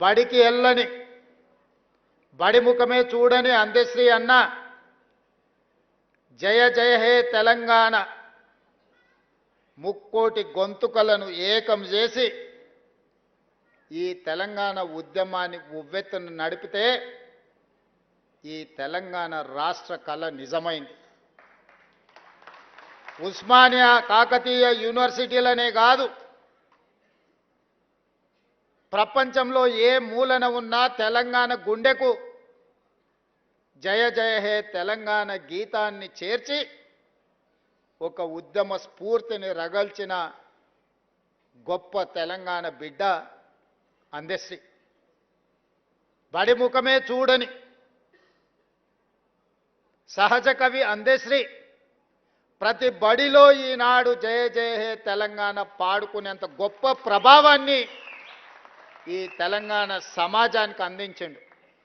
బడికి వెళ్ళని బడి ముఖమే చూడని అందశ్రీ అన్న జయ జయ హే తెలంగాణ ముక్కోటి గొంతుకలను ఏకం చేసి ఈ తెలంగాణ ఉద్యమాన్ని ఉవ్వెత్తును నడిపితే ఈ తెలంగాణ రాష్ట్ర కళ నిజమైంది. ఉస్మానియా కాకతీయ యూనివర్సిటీలనే కాదు ప్రపంచంలో ఏ మూలన ఉన్నా తెలంగాణ గుండెకు జయ జయ హే తెలంగాణ గీతాన్ని చేర్చి ఒక ఉద్యమ స్ఫూర్తిని రగల్చిన గొప్ప తెలంగాణ బిడ్డ అందశ్రీ. బడి ముఖమే చూడని సహజ కవి అందశ్రీ ప్రతి బడిలో ఈనాడు జయ జయ హే తెలంగాణ పాడుకునేంత గొప్ప ప్రభావాన్ని ఈ తెలంగాణ సమాజానికి అందించండు.